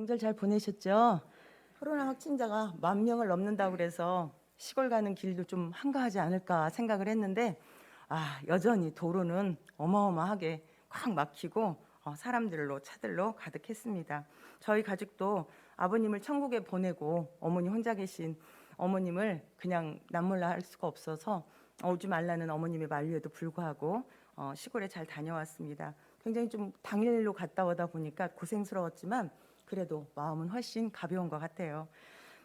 명절 잘 보내셨죠? 코로나 확진자가 만 명을 넘는다고 그래서 시골 가는 길도 좀 한가하지 않을까 생각을 했는데 아 여전히 도로는 어마어마하게 꽉 막히고 어, 사람들로 차들로 가득했습니다. 저희 가족도 아버님을 천국에 보내고 어머니 혼자 계신 어머님을 그냥 남몰라 할 수가 없어서 오지 말라는 어머님의 만류에도 불구하고 어, 시골에 잘 다녀왔습니다. 굉장히 좀 당일로 갔다 오다 보니까 고생스러웠지만 그래도 마음은 훨씬 가벼운 것 같아요.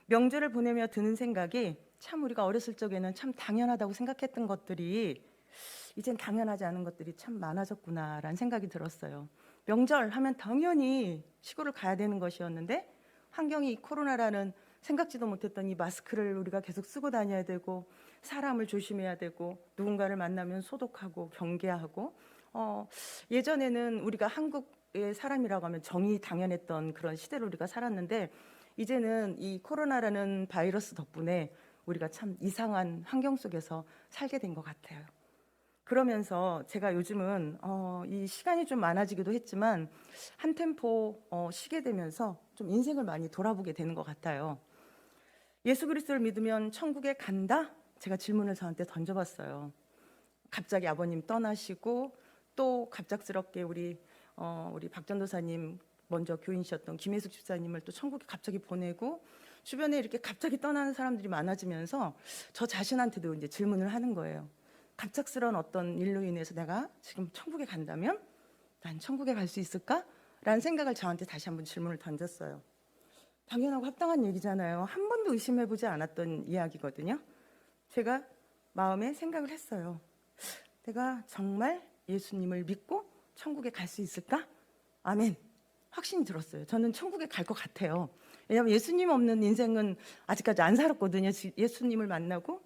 명절을 보내며 드는 생각이 참 우리가 어렸을 적에는 참 당연하다고 생각했던 것들이 이젠 당연하지 않은 것들이 참 많아졌구나라는 생각이 들었어요. 명절 하면 당연히 시골을 가야 되는 것이었는데 환경이 이 코로나라는 생각지도 못했던 이 마스크를 우리가 계속 쓰고 다녀야 되고 사람을 조심해야 되고 누군가를 만나면 소독하고 경계하고 어, 예전에는 우리가 한국 의 사람이라고 하면 정이 당연했던 그런 시대를 우리가 살았는데 이제는 이 코로나라는 바이러스 덕분에 우리가 참 이상한 환경 속에서 살게 된 것 같아요. 그러면서 제가 요즘은 어, 이 시간이 좀 많아지기도 했지만 한 템포 어, 쉬게 되면서 좀 인생을 많이 돌아보게 되는 것 같아요. 예수 그리스도를 믿으면 천국에 간다? 제가 질문을 저한테 던져봤어요. 갑자기 아버님 떠나시고 또 갑작스럽게 우리 어, 우리 박 전도사님 먼저 교인이셨던 김혜숙 집사님을 또 천국에 갑자기 보내고 주변에 이렇게 갑자기 떠나는 사람들이 많아지면서 저 자신한테도 이제 질문을 하는 거예요. 갑작스러운 어떤 일로 인해서 내가 지금 천국에 간다면 난 천국에 갈 수 있을까? 라는 생각을 저한테 다시 한번 질문을 던졌어요. 당연하고 합당한 얘기잖아요. 한 번도 의심해 보지 않았던 이야기거든요. 제가 마음에 생각을 했어요. 내가 정말 예수님을 믿고 천국에 갈 수 있을까? 아멘. 확신이 들었어요. 저는 천국에 갈 것 같아요. 왜냐하면 예수님 없는 인생은 아직까지 안 살았거든요. 지- 예수님을 만나고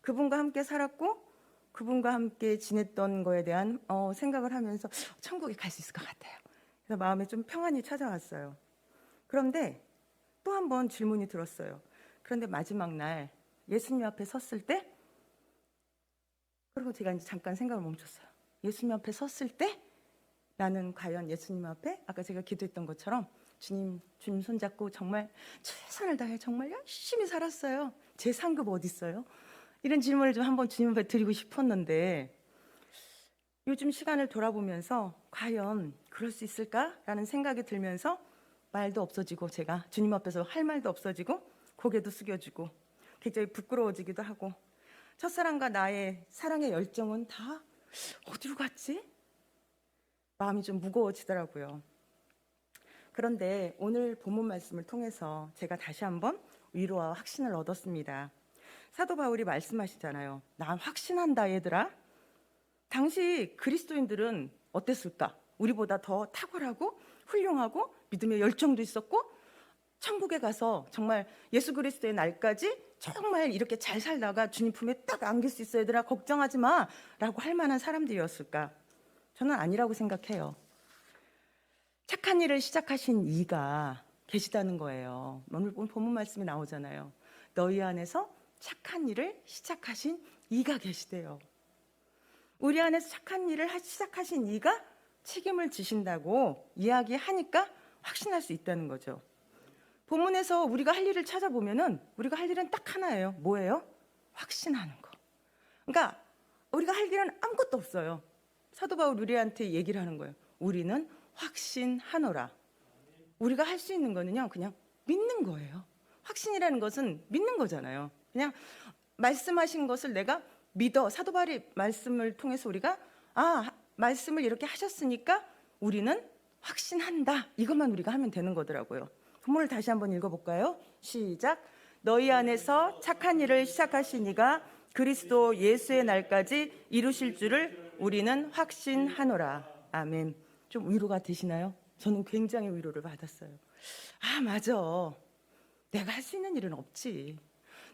그분과 함께 살았고 그분과 함께 지냈던 거에 대한 어, 생각을 하면서 천국에 갈 수 있을 것 같아요. 그래서 마음에 좀 평안이 찾아왔어요. 그런데 또 한 번 질문이 들었어요. 그런데 마지막 날 예수님 앞에 섰을 때 그리고 제가 이제 잠깐 생각을 멈췄어요. 예수님 앞에 섰을 때 나는 과연 예수님 앞에 아까 제가 기도했던 것처럼 주님 주님 손잡고 정말 최선을 다해 정말 열심히 살았어요. 제 상급 어디 있어요? 이런 질문을 좀 한번 주님 앞에 드리고 싶었는데 요즘 시간을 돌아보면서 과연 그럴 수 있을까라는 생각이 들면서 말도 없어지고 제가 주님 앞에서 할 말도 없어지고 고개도 숙여지고 굉장히 부끄러워지기도 하고 첫사랑과 나의 사랑의 열정은 다 어디로 갔지? 마음이 좀 무거워지더라고요. 그런데 오늘 본문 말씀을 통해서 제가 다시 한번 위로와 확신을 얻었습니다. 사도 바울이 말씀하시잖아요. 난 확신한다, 얘들아. 당시 그리스도인들은 어땠을까? 우리보다 더 탁월하고 훌륭하고 믿음의 열정도 있었고 천국에 가서 정말 예수 그리스도의 날까지 정말 이렇게 잘 살다가 주님 품에 딱 안길 수 있어 얘들아 걱정하지 마라고 할 만한 사람들이었을까? 저는 아니라고 생각해요. 착한 일을 시작하신 이가 계시다는 거예요. 오늘 본문 말씀이 나오잖아요. 너희 안에서 착한 일을 시작하신 이가 계시대요. 우리 안에서 착한 일을 하- 시작하신 이가 책임을 지신다고 이야기하니까 확신할 수 있다는 거죠. 본문에서 우리가 할 일을 찾아보면은 우리가 할 일은 딱 하나예요. 뭐예요? 확신하는 거. 그러니까 우리가 할 일은 아무것도 없어요. 사도 바울 우리한테 얘기를 하는 거예요. 우리는 확신하노라. 우리가 할 수 있는 거는요, 그냥 믿는 거예요. 확신이라는 것은 믿는 거잖아요. 그냥 말씀하신 것을 내가 믿어. 사도 바울의 말씀을 통해서 우리가 아, 말씀을 이렇게 하셨으니까 우리는 확신한다. 이것만 우리가 하면 되는 거더라고요. 본문을 다시 한번 읽어볼까요? 시작. 너희 안에서 착한 일을 시작하신 이가 그리스도 예수의 날까지 이루실 줄을 우리는 확신하노라. 아멘. 좀 위로가 되시나요? 저는 굉장히 위로를 받았어요. 아, 맞아. 내가 할 수 있는 일은 없지.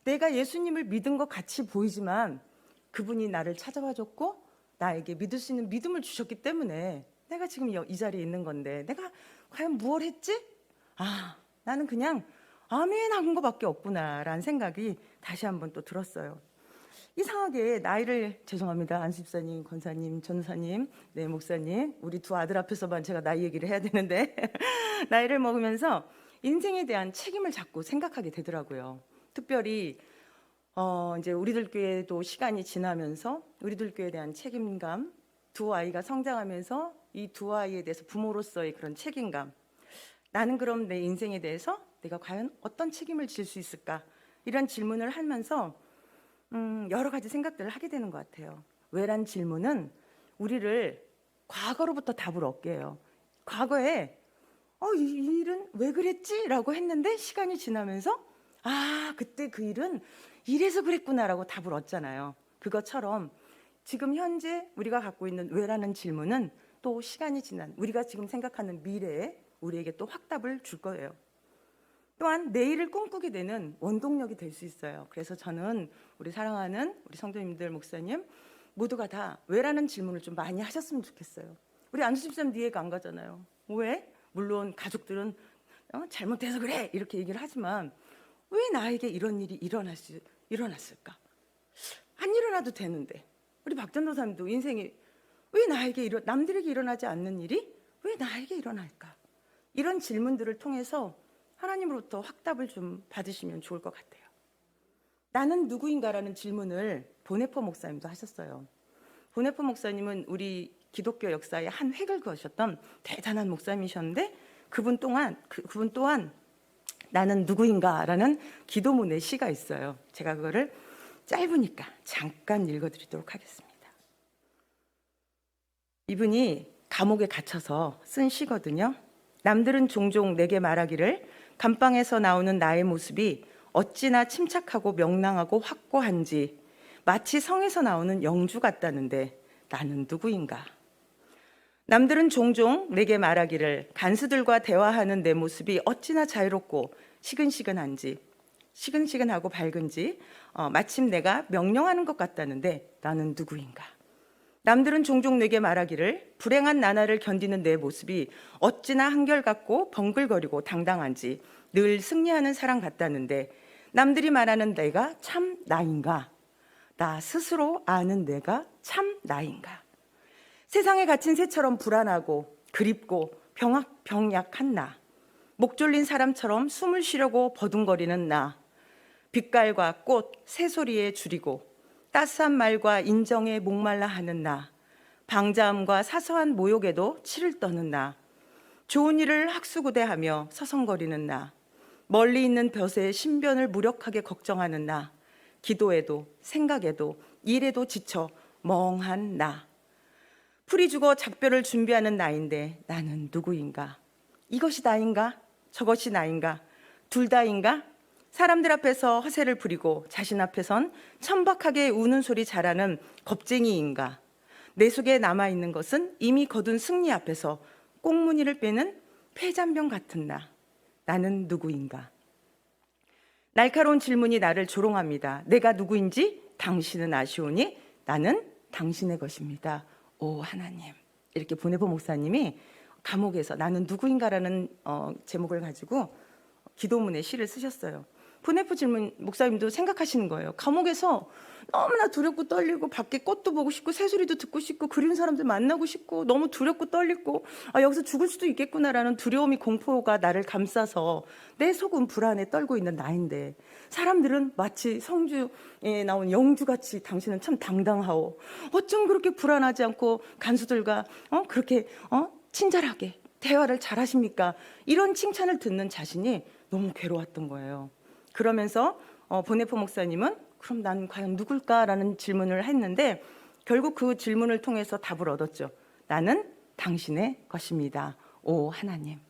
내가 예수님을 믿은 것 같이 보이지만 그분이 나를 찾아와 줬고 나에게 믿을 수 있는 믿음을 주셨기 때문에 내가 지금 여- 이 자리에 있는 건데 내가 과연 무엇 했지? 아, 나는 그냥 아멘 한 것밖에 없구나라는 생각이 다시 한번 또 들었어요. 이상하게 나이를 죄송합니다 안수집사님, 권사님, 전사님, 네 목사님 우리 두 아들 앞에서만 제가 나이 얘기를 해야 되는데 나이를 먹으면서 인생에 대한 책임을 자꾸 생각하게 되더라고요. 특별히 어, 이제 우리들 교회도 시간이 지나면서 우리들 교회에 대한 책임감, 두 아이가 성장하면서 이 두 아이에 대해서 부모로서의 그런 책임감. 나는 그럼 내 인생에 대해서 내가 과연 어떤 책임을 질 수 있을까? 이런 질문을 하면서 음, 여러 가지 생각들을 하게 되는 것 같아요. 왜란 질문은 우리를 과거로부터 답을 얻게 해요. 과거에 어, 이 일은 왜 그랬지? 라고 했는데 시간이 지나면서 아, 그때 그 일은 이래서 그랬구나라고 답을 얻잖아요. 그것처럼 지금 현재 우리가 갖고 있는 왜라는 질문은 또 시간이 지난 우리가 지금 생각하는 미래에 우리에게 또 확답을 줄 거예요. 또한 내일을 꿈꾸게 되는 원동력이 될 수 있어요. 그래서 저는 우리 사랑하는 우리 성도님들 목사님 모두가 다 왜라는 질문을 좀 많이 하셨으면 좋겠어요. 우리 안수집사님 이해가 안 가잖아요. 왜? 물론 가족들은 어, 잘못해서 그래 이렇게 얘기를 하지만 왜 나에게 이런 일이 일어날 수 일어났을까? 안 일어나도 되는데 우리 박 전도사님도 인생이 왜 나에게 일어 남들에게 일어나지 않는 일이 왜 나에게 일어날까? 이런 질문들을 통해서 하나님으로부터 확답을 좀 받으시면 좋을 것 같아요. 나는 누구인가라는 질문을 보네퍼 목사님도 하셨어요. 보네퍼 목사님은 우리 기독교 역사에 한 획을 그으셨던 대단한 목사님이셨는데 그분 동안 그, 그분 또한 나는 누구인가라는 기도문의 시가 있어요. 제가 그거를 짧으니까 잠깐 읽어드리도록 하겠습니다. 이분이 감옥에 갇혀서 쓴 시거든요. 남들은 종종 내게 말하기를 감방에서 나오는 나의 모습이 어찌나 침착하고 명랑하고 확고한지 마치 성에서 나오는 영주 같다는데 나는 누구인가? 남들은 종종 내게 말하기를 간수들과 대화하는 내 모습이 어찌나 자유롭고 시근시근한지 시근시근하고 밝은지 어, 마침 내가 명령하는 것 같다는데 나는 누구인가? 남들은 종종 내게 말하기를 불행한 나날을 견디는 내 모습이 어찌나 한결같고 벙글거리고 당당한지 늘 승리하는 사람 같다는데 남들이 말하는 내가 참 나인가? 나 스스로 아는 내가 참 나인가? 세상에 갇힌 새처럼 불안하고 그립고 병약, 병약한 나. 목 졸린 사람처럼 숨을 쉬려고 버둥거리는 나. 빛깔과 꽃, 새소리에 줄이고 따스한 말과 인정에 목말라 하는 나. 방자함과 사소한 모욕에도 치를 떠는 나. 좋은 일을 학수고대하며 서성거리는 나. 멀리 있는 벼의 신변을 무력하게 걱정하는 나. 기도에도 생각에도 일에도 지쳐 멍한 나. 풀이 죽어 작별을 준비하는 나인데 나는 누구인가? 이것이 나인가? 저것이 나인가? 둘 다인가? 사람들 앞에서 허세를 부리고 자신 앞에선 천박하게 우는 소리 잘하는 겁쟁이인가? 내 속에 남아 있는 것은 이미 거둔 승리 앞에서 꽁무니를 빼는 폐잔병 같은 나. 나는 누구인가? 날카로운 질문이 나를 조롱합니다. 내가 누구인지 당신은 아시오니 나는 당신의 것입니다. 오 하나님 이렇게 보네보 목사님이 감옥에서 나는 누구인가라는 어, 제목을 가지고 기도문에 시를 쓰셨어요. 보네프 질문 목사님도 생각하시는 거예요. 감옥에서 너무나 두렵고 떨리고 밖에 꽃도 보고 싶고 새소리도 듣고 싶고 그리운 사람들 만나고 싶고 너무 두렵고 떨리고 아, 여기서 죽을 수도 있겠구나라는 두려움이 공포가 나를 감싸서 내 속은 불안에 떨고 있는 나인데 사람들은 마치 성주에 나온 영주같이 당신은 참 당당하오 어쩜 그렇게 불안하지 않고 간수들과 어? 그렇게 어? 친절하게 대화를 잘하십니까? 이런 칭찬을 듣는 자신이 너무 괴로웠던 거예요. 그러면서 어, 보네포 목사님은 그럼 난 과연 누굴까라는 질문을 했는데 결국 그 질문을 통해서 답을 얻었죠. 나는 당신의 것입니다. 오 하나님.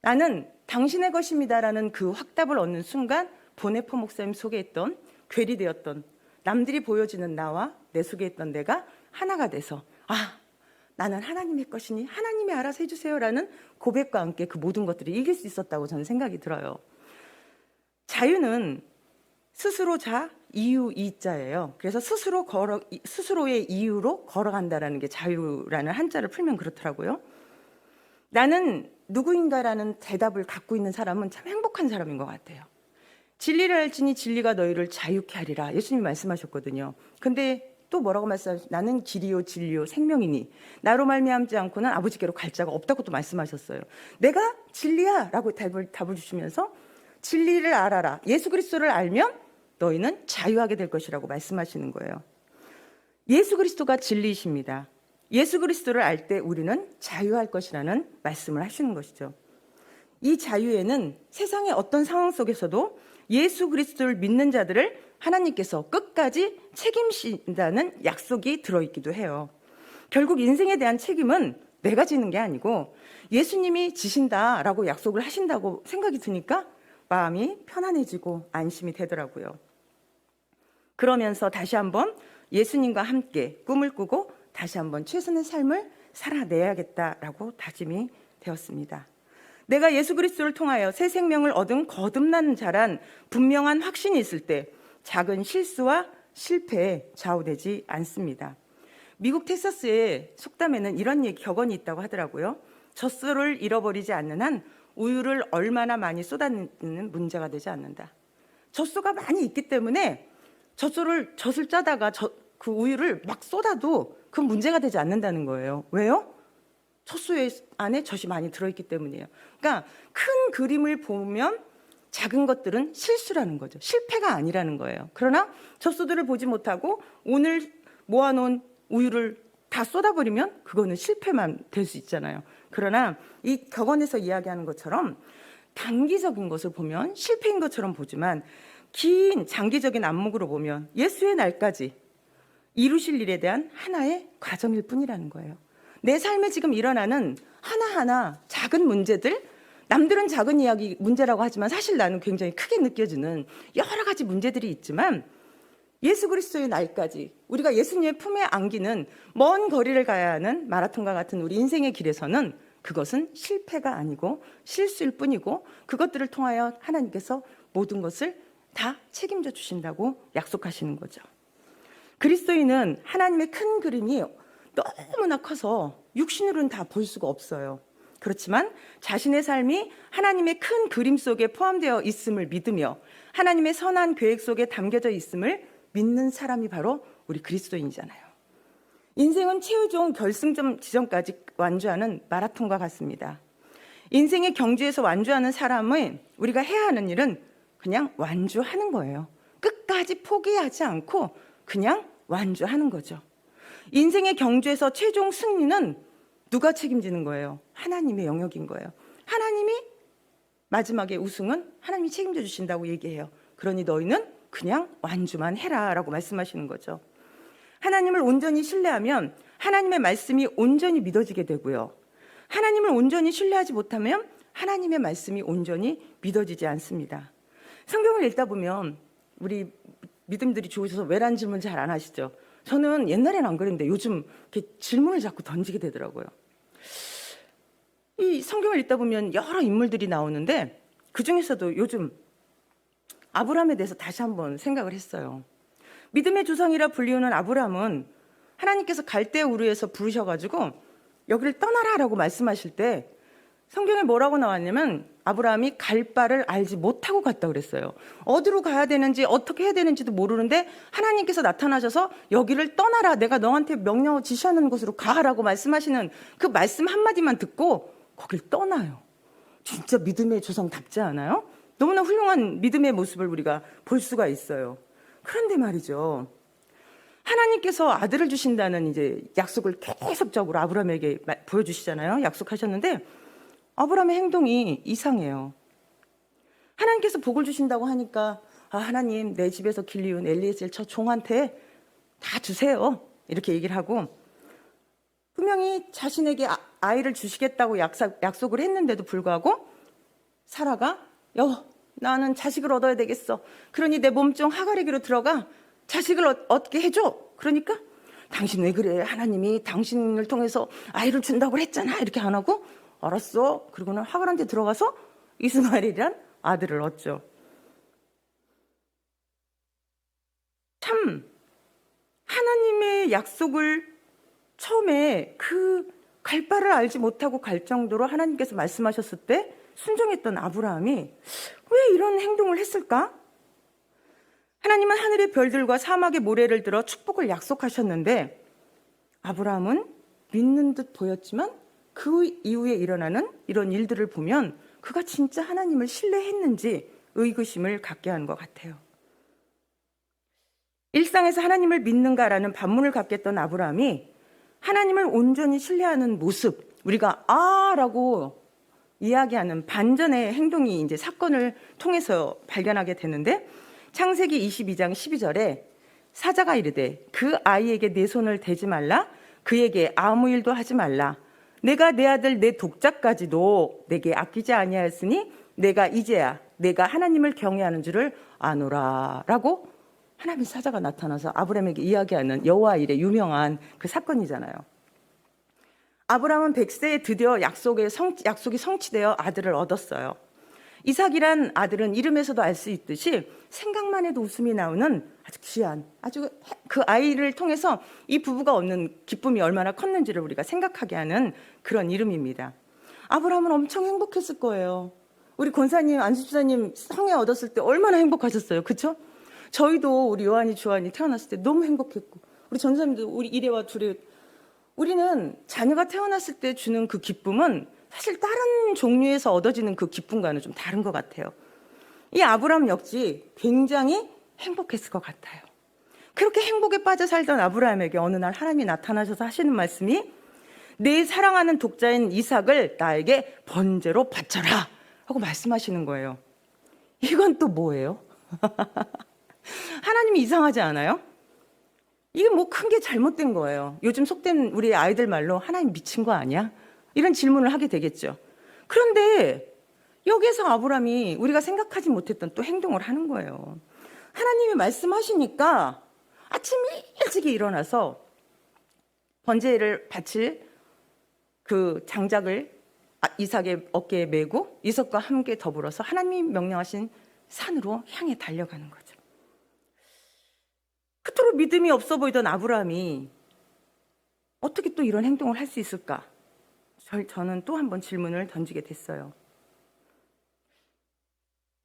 나는 당신의 것입니다라는 그 확답을 얻는 순간 보네포 목사님 속에 있던 괴리되었던 남들이 보여지는 나와 내 속에 있던 내가 하나가 돼서 아 나는 하나님의 것이니 하나님이 알아서 해주세요라는 고백과 함께 그 모든 것들을 이길 수 있었다고 저는 생각이 들어요. 자유는 스스로 자 이유 이자예요. 그래서 스스로 걸어 스스로의 이유로 걸어간다라는 게 자유라는 한자를 풀면 그렇더라고요. 나는 누구인가라는 대답을 갖고 있는 사람은 참 행복한 사람인 것 같아요. 진리를 알지니 진리가 너희를 자유케 하리라. 예수님이 말씀하셨거든요. 근데 또 뭐라고 말씀하셨 나는 길이요 진리요 생명이니 나로 말미암지 않고는 아버지께로 갈 자가 없다고 또 말씀하셨어요. 내가 진리야라고 답을 답을 주시면서 진리를 알아라. 예수 그리스도를 알면 너희는 자유하게 될 것이라고 말씀하시는 거예요. 예수 그리스도가 진리이십니다. 예수 그리스도를 알 때 우리는 자유할 것이라는 말씀을 하시는 것이죠. 이 자유에는 세상의 어떤 상황 속에서도 예수 그리스도를 믿는 자들을 하나님께서 끝까지 책임진다는 약속이 들어있기도 해요. 결국 인생에 대한 책임은 내가 지는 게 아니고 예수님이 지신다라고 약속을 하신다고 생각이 드니까 마음이 편안해지고 안심이 되더라고요. 그러면서 다시 한번 예수님과 함께 꿈을 꾸고 다시 한번 최선의 삶을 살아내야겠다라고 다짐이 되었습니다. 내가 예수 그리스도를 통하여 새 생명을 얻은 거듭난 자란 분명한 확신이 있을 때 작은 실수와 실패에 좌우되지 않습니다. 미국 텍사스의 속담에는 이런 격언이 있다고 하더라고요. 젖소를 잃어버리지 않는 한 우유를 얼마나 많이 쏟아내는 문제가 되지 않는다. 젖소가 많이 있기 때문에 젖소를 젖을 짜다가 저, 그 우유를 막 쏟아도 그 문제가 되지 않는다는 거예요. 왜요? 젖소에 안에 젖이 많이 들어있기 때문이에요. 그러니까 큰 그림을 보면 작은 것들은 실수라는 거죠. 실패가 아니라는 거예요. 그러나 젖소들을 보지 못하고 오늘 모아놓은 우유를 다 쏟아버리면 그거는 실패만 될 수 있잖아요. 그러나 이 격언에서 이야기하는 것처럼 단기적인 것을 보면 실패인 것처럼 보지만 긴 장기적인 안목으로 보면 예수의 날까지 이루실 일에 대한 하나의 과정일 뿐이라는 거예요. 내 삶에 지금 일어나는 하나하나 작은 문제들, 남들은 작은 이야기 문제라고 하지만 사실 나는 굉장히 크게 느껴지는 여러 가지 문제들이 있지만 예수 그리스도의 날까지 우리가 예수님의 품에 안기는 먼 거리를 가야 하는 마라톤과 같은 우리 인생의 길에서는 그것은 실패가 아니고 실수일 뿐이고 그것들을 통하여 하나님께서 모든 것을 다 책임져 주신다고 약속하시는 거죠. 그리스도인은 하나님의 큰 그림이 너무나 커서 육신으로는 다 볼 수가 없어요. 그렇지만 자신의 삶이 하나님의 큰 그림 속에 포함되어 있음을 믿으며 하나님의 선한 계획 속에 담겨져 있음을 믿는 사람이 바로 우리 그리스도인이잖아요. 인생은 최후종 결승점 지점까지 완주하는 마라톤과 같습니다. 인생의 경주에서 완주하는 사람은 우리가 해야 하는 일은 그냥 완주하는 거예요. 끝까지 포기하지 않고 그냥 완주하는 거죠. 인생의 경주에서 최종 승리는 누가 책임지는 거예요? 하나님의 영역인 거예요. 하나님이 마지막에 우승은 하나님이 책임져 주신다고 얘기해요. 그러니 너희는 그냥 완주만 해라라고 말씀하시는 거죠. 하나님을 온전히 신뢰하면 하나님의 말씀이 온전히 믿어지게 되고요. 하나님을 온전히 신뢰하지 못하면 하나님의 말씀이 온전히 믿어지지 않습니다. 성경을 읽다 보면 우리 믿음들이 좋으셔서 왜란 질문 잘 안 하시죠? 저는 옛날에는 안 그랬는데 요즘 이렇게 질문을 자꾸 던지게 되더라고요. 이 성경을 읽다 보면 여러 인물들이 나오는데 그 중에서도 요즘 아브라함에 대해서 다시 한번 생각을 했어요. 믿음의 조상이라 불리우는 아브라함은 하나님께서 갈대 우르에서 부르셔가지고 여기를 떠나라라고 말씀하실 때 성경에 뭐라고 나왔냐면 아브라함이 갈 바를 알지 못하고 갔다 그랬어요. 어디로 가야 되는지 어떻게 해야 되는지도 모르는데 하나님께서 나타나셔서 여기를 떠나라. 내가 너한테 명령을 지시하는 곳으로 가라고 말씀하시는 그 말씀 한마디만 듣고 거길 떠나요. 진짜 믿음의 조상답지 않아요? 너무나 훌륭한 믿음의 모습을 우리가 볼 수가 있어요. 그런데 말이죠. 하나님께서 아들을 주신다는 이제 약속을 계속적으로 아브라함에게 보여주시잖아요. 약속하셨는데 아브라함의 행동이 이상해요. 하나님께서 복을 주신다고 하니까 아, 하나님 내 집에서 길리운 엘리에셀 저 종한테 다 주세요. 이렇게 얘기를 하고 분명히 자신에게 아, 아이를 주시겠다고 약속, 약속을 했는데도 불구하고 사라가 여 나는 자식을 얻어야 되겠어. 그러니 내 몸중 하가리기로 들어가 자식을 얻, 얻게 해줘. 그러니까 당신 왜 그래? 하나님이 당신을 통해서 아이를 준다고 했잖아. 이렇게 안 하고 알았어. 그리고는 하갈한테 들어가서 이스마엘이란 아들을 얻죠. 참 하나님의 약속을 처음에 그 갈 바를 알지 못하고 갈 정도로 하나님께서 말씀하셨을 때 순종했던 아브라함이 왜 이런 행동을 했을까? 하나님은 하늘의 별들과 사막의 모래를 들어 축복을 약속하셨는데 아브라함은 믿는 듯 보였지만 그 이후에 일어나는 이런 일들을 보면 그가 진짜 하나님을 신뢰했는지 의구심을 갖게 하는 것 같아요. 일상에서 하나님을 믿는가라는 반문을 갖게 했던 아브라함이 하나님을 온전히 신뢰하는 모습, 우리가 아 라고 이야기하는 반전의 행동이 이제 사건을 통해서 발견하게 되는데 창세기 22장 12절에 사자가 이르되 그 아이에게 내 손을 대지 말라. 그에게 아무 일도 하지 말라. 내가 내 아들 내 독자까지도 내게 아끼지 아니하였으니 내가 이제야 내가 하나님을 경외하는 줄을 아노라라고 하나님의 사자가 나타나서 아브라함에게 이야기하는 여호와 일의 유명한 그 사건이잖아요. 아브라함은 100세에 드디어 약속의 성, 약속이 성취되어 아들을 얻었어요. 이삭이란 아들은 이름에서도 알 수 있듯이 생각만 해도 웃음이 나오는 아주 귀한 아주 그 아이를 통해서 이 부부가 얻는 기쁨이 얼마나 컸는지를 우리가 생각하게 하는 그런 이름입니다. 아브라함은 엄청 행복했을 거예요. 우리 권사님, 안수집사님 성에 얻었을 때 얼마나 행복하셨어요. 그렇죠? 저희도 우리 요한이, 주한이 태어났을 때 너무 행복했고 우리 전사님도 우리 이래와 둘이 우리는 자녀가 태어났을 때 주는 그 기쁨은 사실 다른 종류에서 얻어지는 그 기쁨과는 좀 다른 것 같아요. 이 아브람 역시 굉장히 행복했을 것 같아요. 그렇게 행복에 빠져 살던 아브라함에게 어느 날 하나님이 나타나셔서 하시는 말씀이 내 사랑하는 독자인 이삭을 나에게 번제로 바쳐라 하고 말씀하시는 거예요. 이건 또 뭐예요? 하나님이 이상하지 않아요? 이게 뭐 큰 게 잘못된 거예요. 요즘 속된 우리 아이들 말로 하나님 미친 거 아니야? 이런 질문을 하게 되겠죠. 그런데 여기서 아브람이 우리가 생각하지 못했던 또 행동을 하는 거예요. 하나님이 말씀하시니까 아침 일찍이 일어나서 번제를 바칠 그 장작을 아, 이삭의 어깨에 메고 이삭과 함께 더불어서 하나님이 명령하신 산으로 향해 달려가는 거죠. 그토록 믿음이 없어 보이던 아브라함이 어떻게 또 이런 행동을 할 수 있을까? 저- 저는 또 한 번 질문을 던지게 됐어요.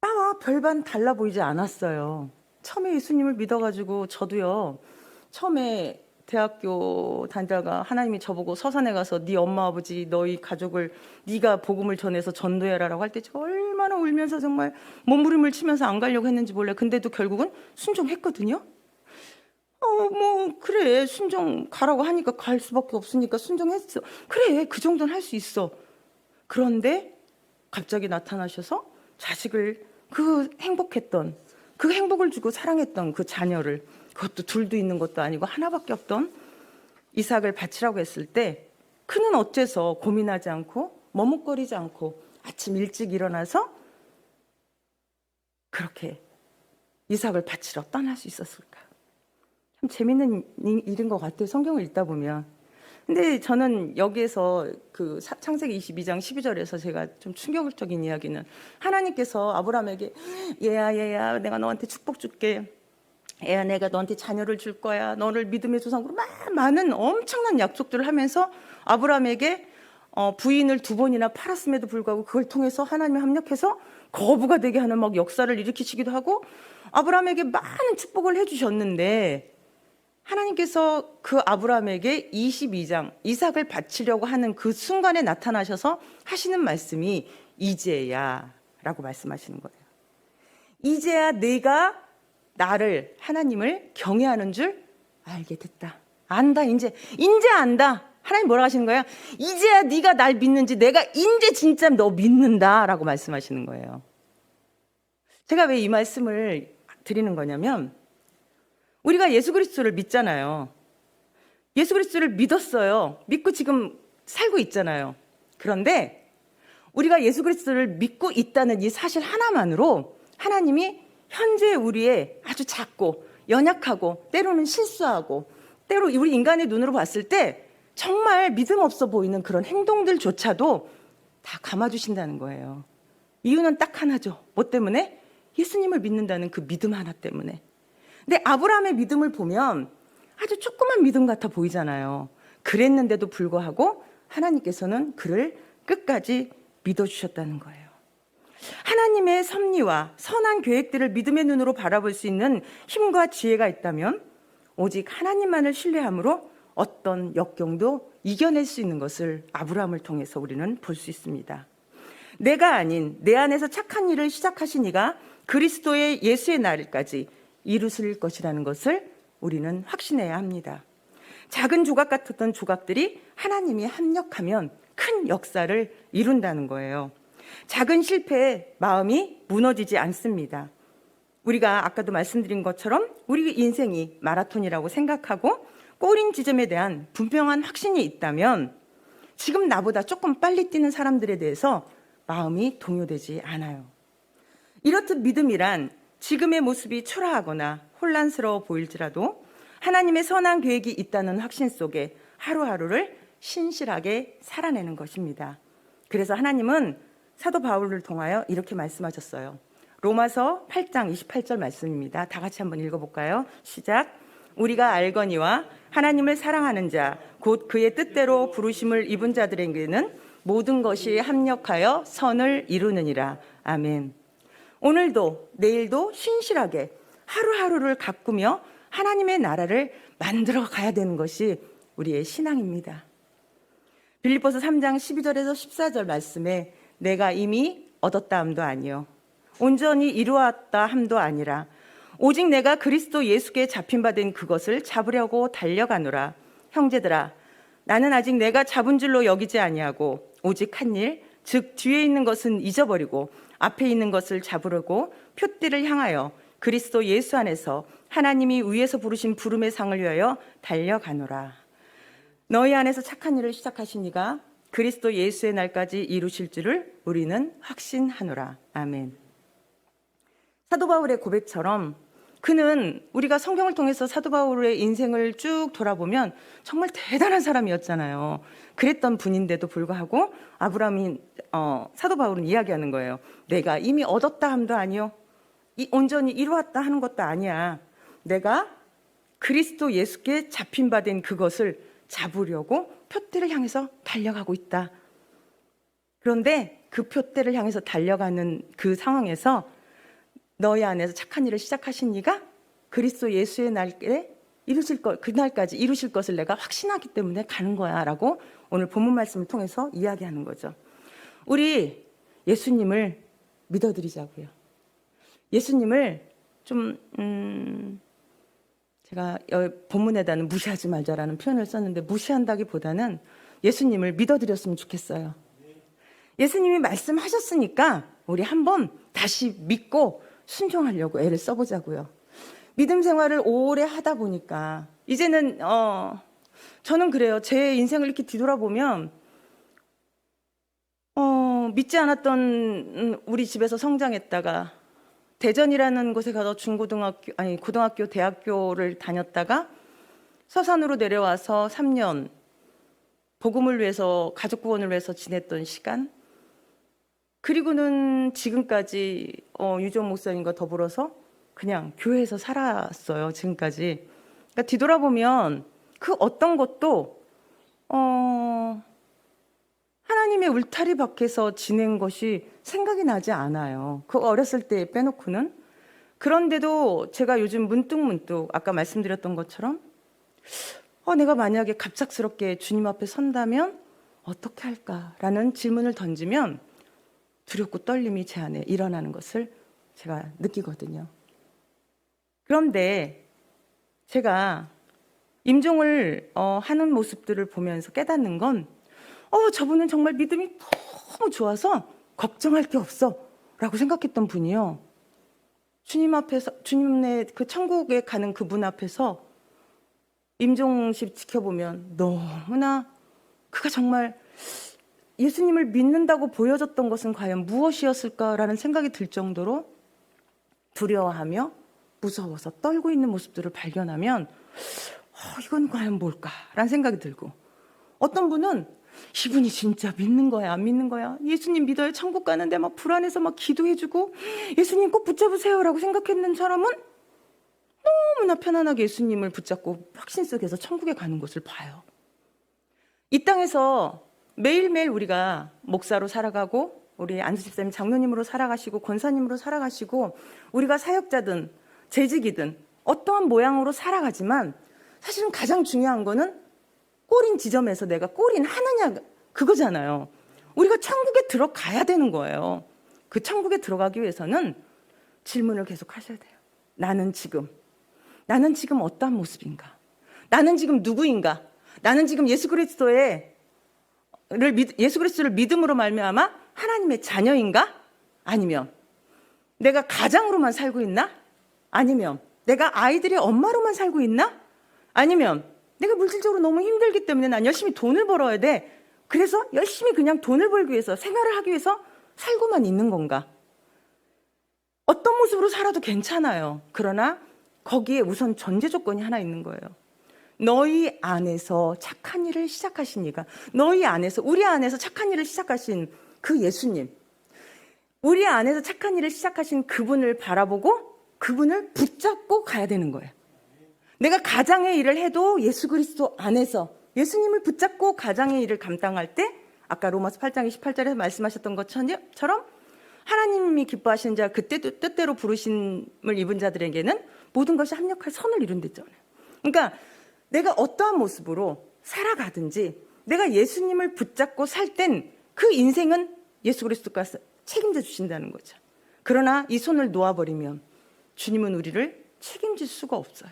나와 별반 달라 보이지 않았어요. 처음에 예수님을 믿어가지고 저도요. 처음에 대학교 다니다가 하나님이 저보고 서산에 가서 네 엄마 아버지 너희 가족을 네가 복음을 전해서 전도해라라고 할 때 제가 얼마나 울면서 정말 몸부림을 치면서 안 가려고 했는지 몰라요. 근데도 결국은 순종했거든요. 어, 뭐, 그래. 순종 가라고 하니까 갈 수밖에 없으니까 순종했어. 그래. 그 정도는 할 수 있어. 그런데 갑자기 나타나셔서 자식을 그 행복했던, 그 행복을 주고 사랑했던 그 자녀를 그것도 둘도 있는 것도 아니고 하나밖에 없던 이삭을 바치라고 했을 때 그는 어째서 고민하지 않고 머뭇거리지 않고 아침 일찍 일어나서 그렇게 이삭을 바치러 떠날 수 있었을까? 참 재밌는 이- 일인 것 같아요. 성경을 읽다 보면. 근데 저는 여기에서 그 사- 창세기 22장 12절에서 제가 좀 충격적인 이야기는 하나님께서 아브라함에게 얘야 얘야 내가 너한테 축복 줄게. 애야 내가 너한테 자녀를 줄 거야. 너를 믿음의 조상으로 막 많은 엄청난 약속들을 하면서 아브라함에게 어, 부인을 두 번이나 팔았음에도 불구하고 그걸 통해서 하나님이 합력해서 거부가 되게 하는 막 역사를 일으키시기도 하고 아브라함에게 많은 축복을 해주셨는데 하나님께서 그 아브라함에게 22장 이삭을 바치려고 하는 그 순간에 나타나셔서 하시는 말씀이 이제야라고 말씀하시는 거예요. 이제야 내가 나를 하나님을 경외하는 줄 알게 됐다. 안다 이제 이제 안다. 하나님 뭐라 하시는 거예요? 이제야 네가 날 믿는지 내가 이제 진짜 너 믿는다라고 말씀하시는 거예요. 제가 왜 이 말씀을 드리는 거냐면 우리가 예수 그리스도를 믿잖아요. 예수 그리스도를 믿었어요. 믿고 지금 살고 있잖아요. 그런데 우리가 예수 그리스도를 믿고 있다는 이 사실 하나만으로 하나님이 현재 우리의 아주 작고 연약하고 때로는 실수하고 때로 우리 인간의 눈으로 봤을 때 정말 믿음 없어 보이는 그런 행동들조차도 다 감아주신다는 거예요. 이유는 딱 하나죠. 뭐 때문에? 예수님을 믿는다는 그 믿음 하나 때문에. 근데 아브라함의 믿음을 보면 아주 조그만 믿음 같아 보이잖아요. 그랬는데도 불구하고 하나님께서는 그를 끝까지 믿어주셨다는 거예요. 하나님의 섭리와 선한 계획들을 믿음의 눈으로 바라볼 수 있는 힘과 지혜가 있다면 오직 하나님만을 신뢰함으로 어떤 역경도 이겨낼 수 있는 것을 아브라함을 통해서 우리는 볼 수 있습니다. 내가 아닌 내 안에서 착한 일을 시작하신 이가 그리스도의 예수의 날까지 이루실 것이라는 것을 우리는 확신해야 합니다. 작은 조각 같았던 조각들이 하나님이 합력하면 큰 역사를 이룬다는 거예요. 작은 실패에 마음이 무너지지 않습니다. 우리가 아까도 말씀드린 것처럼 우리 인생이 마라톤이라고 생각하고 꼬린 지점에 대한 분명한 확신이 있다면 지금 나보다 조금 빨리 뛰는 사람들에 대해서 마음이 동요되지 않아요. 이렇듯 믿음이란 지금의 모습이 초라하거나 혼란스러워 보일지라도 하나님의 선한 계획이 있다는 확신 속에 하루하루를 신실하게 살아내는 것입니다. 그래서 하나님은 사도 바울을 통하여 이렇게 말씀하셨어요. 로마서 8장 28절 말씀입니다. 다 같이 한번 읽어볼까요? 시작. 우리가 알거니와 하나님을 사랑하는 자, 곧 그의 뜻대로 부르심을 입은 자들에게는 모든 것이 합력하여 선을 이루느니라. 아멘. 오늘도 내일도 신실하게 하루하루를 가꾸며 하나님의 나라를 만들어 가야 되는 것이 우리의 신앙입니다. 빌립보서 3장 12절에서 14절 말씀에 내가 이미 얻었다 함도 아니요 온전히 이루었다 함도 아니라 오직 내가 그리스도 예수께 잡힌 바 된 그것을 잡으려고 달려가노라 형제들아 나는 아직 내가 잡은 줄로 여기지 아니하고 오직 한 일 즉 뒤에 있는 것은 잊어버리고 앞에 있는 것을 잡으려고 표띠를 향하여 그리스도 예수 안에서 하나님이 위에서 부르신 부름의 상을 위하여 달려가노라 너희 안에서 착한 일을 시작하신 이가 그리스도 예수의 날까지 이루실 줄을 우리는 확신하노라. 아멘. 사도 바울의 고백처럼 그는 우리가 성경을 통해서 사도 바울의 인생을 쭉 돌아보면 정말 대단한 사람이었잖아요. 그랬던 분인데도 불구하고 아브라함이 어, 사도 바울은 이야기하는 거예요. 내가 이미 얻었다 함도 아니요. 이, 온전히 이루었다 하는 것도 아니야. 내가 그리스도 예수께 잡힌 바 된 그것을 잡으려고 표대를 향해서 달려가고 있다. 그런데 그 표대를 향해서 달려가는 그 상황에서 너희 안에서 착한 일을 시작하신 이가 그리스도 예수의 날에 이루실 것, 그날까지 이루실 것을 내가 확신하기 때문에 가는 거야. 라고 오늘 본문 말씀을 통해서 이야기하는 거죠. 우리 예수님을 믿어드리자고요. 예수님을 좀, 음, 제가 본문에다는 무시하지 말자라는 표현을 썼는데 무시한다기보다는 예수님을 믿어드렸으면 좋겠어요. 예수님이 말씀하셨으니까 우리 한번 다시 믿고 순종하려고 애를 써보자고요. 믿음 생활을 오래 하다 보니까 이제는 어 저는 그래요. 제 인생을 이렇게 뒤돌아보면 어 믿지 않았던 음, 우리 집에서 성장했다가 대전이라는 곳에 가서 중고등학교 아니 고등학교 대학교를 다녔다가 서산으로 내려와서 3년 복음을 위해서 가족 구원을 위해서 지냈던 시간 그리고는 지금까지 어, 유종 목사님과 더불어서 그냥 교회에서 살았어요 지금까지 그러니까 뒤돌아보면 그 어떤 것도 어, 하나님의 울타리 밖에서 지낸 것이 생각이 나지 않아요. 그 어렸을 때 빼놓고는. 그런데도 제가 요즘 문득문득 아까 말씀드렸던 것처럼 어, 내가 만약에 갑작스럽게 주님 앞에 선다면 어떻게 할까라는 질문을 던지면 두렵고 떨림이 제 안에 일어나는 것을 제가 느끼거든요. 그런데 제가 임종을 어, 하는 모습들을 보면서 깨닫는 건 어, 저분은 정말 믿음이 너무 좋아서 걱정할 게 없어. 라고 생각했던 분이요. 주님 앞에서, 주님의 그 천국에 가는 그분 앞에서 임종식 지켜보면 너무나 그가 정말 예수님을 믿는다고 보여졌던 것은 과연 무엇이었을까라는 생각이 들 정도로 두려워하며 무서워서 떨고 있는 모습들을 발견하면 어, 이건 과연 뭘까라는 생각이 들고 어떤 분은 이분이 진짜 믿는 거야, 안 믿는 거야? 예수님 믿어요. 천국 가는데 막 불안해서 막 기도해주고 예수님 꼭 붙잡으세요라고 생각했는 사람은 너무나 편안하게 예수님을 붙잡고 확신 속에서 천국에 가는 것을 봐요. 이 땅에서 매일매일 우리가 목사로 살아가고 우리 안수 집사님 장로님으로 살아가시고 권사님으로 살아가시고 우리가 사역자든 재직이든 어떠한 모양으로 살아가지만 사실은 가장 중요한 거는 꼬린 지점에서 내가 꼬린 하느냐 그거잖아요. 우리가 천국에 들어가야 되는 거예요. 그 천국에 들어가기 위해서는 질문을 계속 하셔야 돼요. 나는 지금 나는 지금 어떠한 모습인가? 나는 지금 누구인가? 나는 지금 예수 그리스도의 를 믿- 예수 그리스도를 믿음으로 말미암아 하나님의 자녀인가? 아니면 내가 가장으로만 살고 있나? 아니면 내가 아이들의 엄마로만 살고 있나? 아니면 내가 물질적으로 너무 힘들기 때문에 난 열심히 돈을 벌어야 돼. 그래서 열심히 그냥 돈을 벌기 위해서 생활을 하기 위해서 살고만 있는 건가? 어떤 모습으로 살아도 괜찮아요. 그러나 거기에 우선 전제 조건이 하나 있는 거예요. 너희 안에서 착한 일을 시작하신 이가 너희 안에서 우리 안에서 착한 일을 시작하신 그 예수님 우리 안에서 착한 일을 시작하신 그분을 바라보고 그분을 붙잡고 가야 되는 거예요. 내가 가장의 일을 해도 예수 그리스도 안에서 예수님을 붙잡고 가장의 일을 감당할 때 아까 로마서 8장 28절에서 말씀하셨던 것처럼 하나님이 기뻐하시는 자 그때 뜻대로 부르심을 입은 자들에게는 모든 것이 합력할 선을 이룬댔잖아요. 그러니까 내가 어떠한 모습으로 살아가든지 내가 예수님을 붙잡고 살 땐 그 인생은 예수 그리스도가 책임져 주신다는 거죠. 그러나 이 손을 놓아버리면 주님은 우리를 책임질 수가 없어요.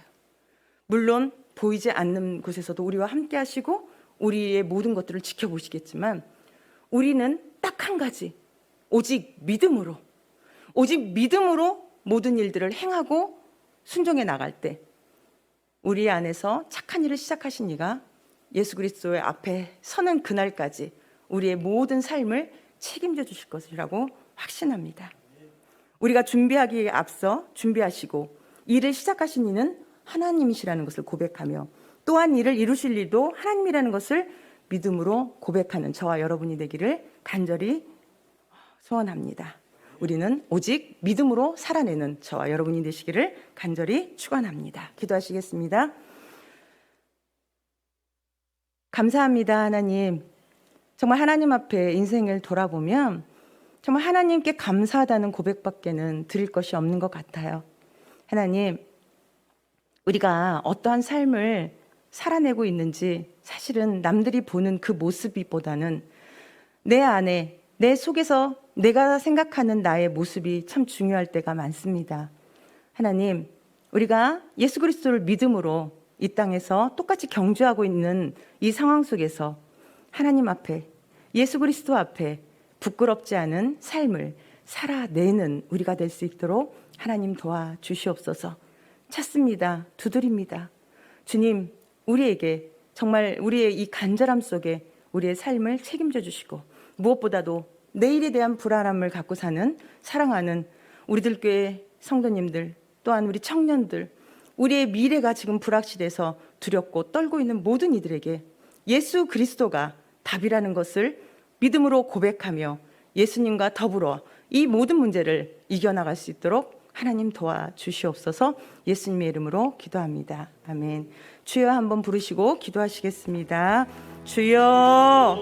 물론 보이지 않는 곳에서도 우리와 함께 하시고 우리의 모든 것들을 지켜보시겠지만 우리는 딱 한 가지 오직 믿음으로 오직 믿음으로 모든 일들을 행하고 순종해 나갈 때 우리 안에서 착한 일을 시작하신 이가 예수 그리스도의 앞에 서는 그날까지 우리의 모든 삶을 책임져 주실 것이라고 확신합니다. 우리가 준비하기에 앞서 준비하시고 일을 시작하신 이는 하나님이시라는 것을 고백하며 또한 이를 이루실 이도 하나님이라는 것을 믿음으로 고백하는 저와 여러분이 되기를 간절히 소원합니다. 우리는 오직 믿음으로 살아내는 저와 여러분이 되시기를 간절히 축원합니다. 기도하시겠습니다. 감사합니다, 하나님. 정말 하나님 앞에 인생을 돌아보면 정말 하나님께 감사하다는 고백밖에는 드릴 것이 없는 것 같아요. 하나님, 우리가 어떠한 삶을 살아내고 있는지 사실은 남들이 보는 그 모습이보다는 내 안에, 내 속에서 내가 생각하는 나의 모습이 참 중요할 때가 많습니다. 하나님, 우리가 예수 그리스도를 믿음으로 이 땅에서 똑같이 경주하고 있는 이 상황 속에서 하나님 앞에 예수 그리스도 앞에 부끄럽지 않은 삶을 살아내는 우리가 될 수 있도록 하나님 도와 주시옵소서. 찾습니다. 두드립니다. 주님, 우리에게 정말 우리의 이 간절함 속에 우리의 삶을 책임져 주시고 무엇보다도 내일에 대한 불안함을 갖고 사는 사랑하는 우리들 교회 성도님들 또한 우리 청년들 우리의 미래가 지금 불확실해서 두렵고 떨고 있는 모든 이들에게 예수 그리스도가 답이라는 것을 믿음으로 고백하며 예수님과 더불어 이 모든 문제를 이겨나갈 수 있도록 하나님 도와 주시옵소서 예수님의 이름으로 기도합니다. 아멘. 주여 한번 부르시고 기도하시겠습니다. 주여